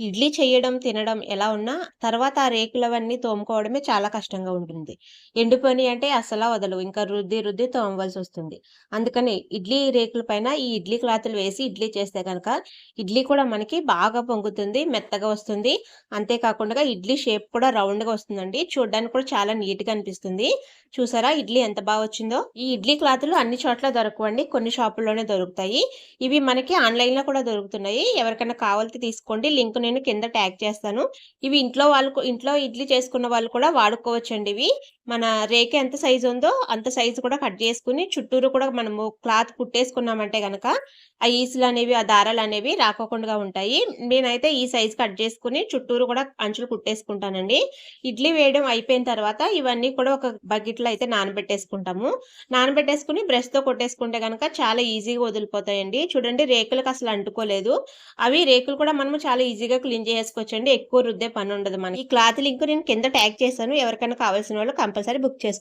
ఇడ్లీ చేయడం, తినడం ఎలా ఉన్నా తర్వాత ఆ రేకులవన్నీ తోముకోవడమే చాలా కష్టంగా ఉంటుంది. ఎండిపోయినయి అంటే అసలు వదలు ఇంకా రుద్ది, రుద్ది తోమవలసి వస్తుంది అందుకని ఇడ్లీ రేకుల పైన ఈ ఇడ్లీ క్లాతులు వేసి ఇడ్లీ చేస్తే కనుక ఇడ్లీ కూడా మనకి బాగా పొంగుతుంది. మెత్తగా వస్తుంది. అంతే కాకుండా ఇడ్లీ షేప్ కూడా రౌండ్‌గా వస్తుందండి. చూడ్డానికి కూడా చాలా నీట్‌గా అనిపిస్తుంది. చూసారా ఇడ్లీ ఎంత బాగా వచ్చిందో? ఈ ఇడ్లీ క్లాతులు అన్ని చోట్ల దొరకవండి. కొన్ని షాపుల్లోనే దొరుకుతాయి. ఇవి మనకి ఆన్‌లైన్‌లో కూడా దొరుకుతున్నాయి. ఎవరికైనా కావాలితే తీసుకోండి. లింక్ నేను కింద ట్యాగ్ చేస్తాను. ఇవి ఇంట్లో వాళ్ళు ఇంట్లో ఇడ్లీ చేసుకున్న వాళ్ళు కూడా వాడుకోవచ్చండి ఇవి. మన రేకు ఎంత సైజు ఉందో అంత సైజు కూడా కట్ చేసుకుని చుట్టూరు కూడా మనము క్లాత్ కుట్టేసుకున్నామంటే కనుక ఆ ఈసులు అనేవి ఆ దారాలు అనేవి రాకోకుండా ఉంటాయి. నేనైతే ఈ సైజు కట్ చేసుకొని చుట్టూరు కూడా అంచులు కుట్టేసుకుంటానండి. ఇడ్లీ వేయడం అయిపోయిన తర్వాత ఇవన్నీ కూడా ఒక బకెట్‌లో అయితే నానబెట్టేసుకుంటాము. నానబెట్టేసుకొని బ్రష్‌తో కొట్టేసుకుంటే కనుక చాలా ఈజీగా వదిలిపోతాయండి. చూడండి రేకులకి అసలు అంటుకోలేదు. అవి రేకులు కూడా మనము చాలా ఈజీగా క్లీన్ చేసుకోవచ్చండి ఎక్కువ రుద్దే పని ఉండదు మనకి. ఈ క్లాత్ లింక్ నేను కింద ట్యాగ్ చేశాను. ఎవరికైనా కావాల్సిన వాళ్ళు కంపల్సరీ బుక్ చేసుకోండి